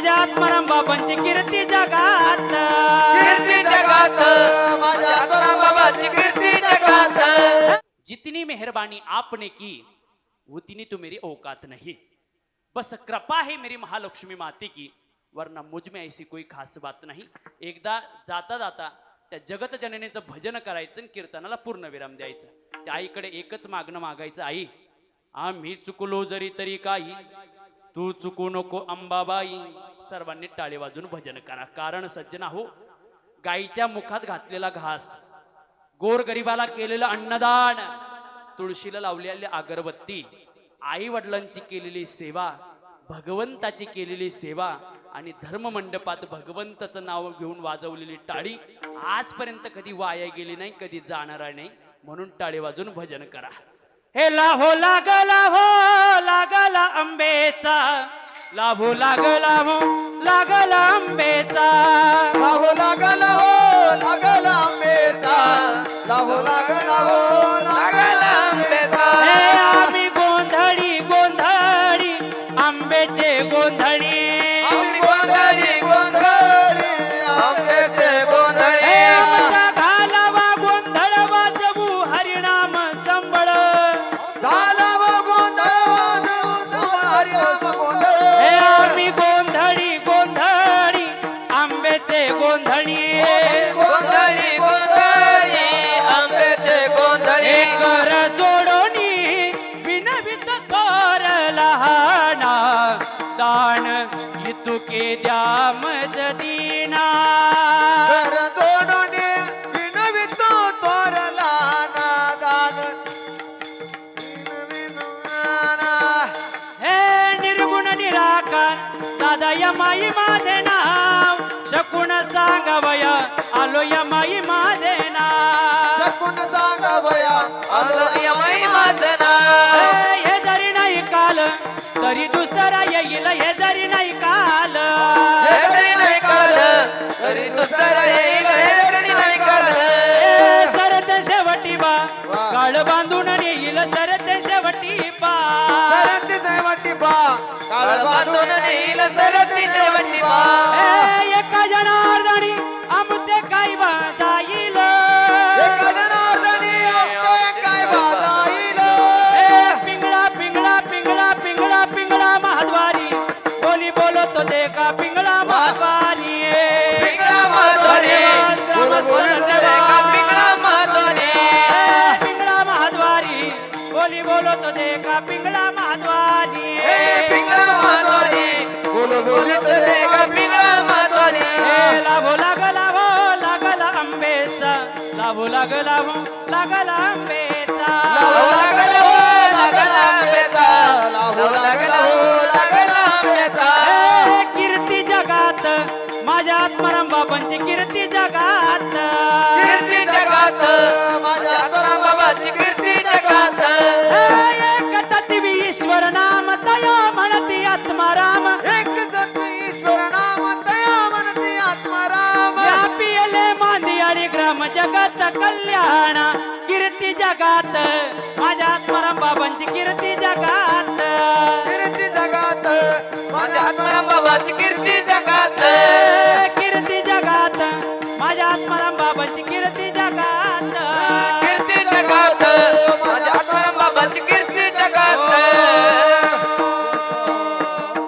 माझ्या आत्माराम बाबांची कीर्ती जगात. कीर्ती जगात. माझ्या आत्माराम बाबाची कीर्ती जगात. जितनी मेहरबानी आपने की उतनी तो मेरी औकात नहीं. बस कृपा है मेरी महालक्ष्मी माते की वरना मुझ में ऐसी कोई खास बात नाही. एकदा जाता जाता त्या जगत जननेचं भजन करायचं आणि कीर्तनाला पूर्ण विराम द्यायचं. त्या आईकडे एकच मागणं मागायचं आई आम्ही चुकलो जरी तरी काही तू चुकू नको अंबाबाई. सर्वांनी टाळे वाजून भजन करा. कारण सज्जना हो गाईच्या मुखात घातलेला घास गोरगरिबाला केलेलं अन्नदान तुळशीला लावलेली अगरबत्ती आई वडिलांची केलेली सेवा भगवंताची केलेली सेवा आणि धर्ममंडपात भगवंताचं नाव घेऊन वाजवलेली टाळी आजपर्यंत कधी वाया गेली नाही कधी जाणार नाही. म्हणून टाळी वाजून भजन करा. हे लाहो लागला हो लागला आंबेचा लाभो लागला हो लागला आंबेचा लाहो लागला हो लागला आंबेचा लाहो लागला हो लागला आंबेचा हे आम्ही गोंधळी गोंधळी आंब्याचे गोंधळी. आम्ही गोंधळी गोंधळी. आम्ही गोंधळी गोंधळी आंब्याचे गोंधळी. गोंधळी गोंधळी आंबेचे गोंधळी. कर जोडोनी विनवित कर लहाना. दान इतुके द्या मज दीना कर जोडून दादा यमाई माझे नाव. शकून सांगवय आलो यमाई माझे नाव. शकून माझं नाव. हे जरी नाही काल तरी दुसरा येईल हे जरी नाही काल. हे तरी नाही कळलं तरी दुसरं येईल हे नाही कळलं ए, सरत शेवटी बा काळ बांधून नेईल सरती शेवटी पा. ए, एका जनार्दनी आमचे काय बा जाईल एका जनार्दनी आमचे पिंगळा पिंगळा पिंगळा पिंगळा पिंगळा महाद्वारी बोली बोलतो ते का लाभो लागला लागला आंबेचा लावू लागला लागला आंब्याचा लावू लागला लागला ए, कीर्ती जगात माझ्या आत्माराम बाबांची कीर्ती जगात. कीर्ती जगात. कल्याण कीर्ती जगात. माझ्या आत्माराम बाबांची कीर्ती जगात. कीर्ती जगात. माझ्या आत्माराम बाबाची कीर्ती जगात.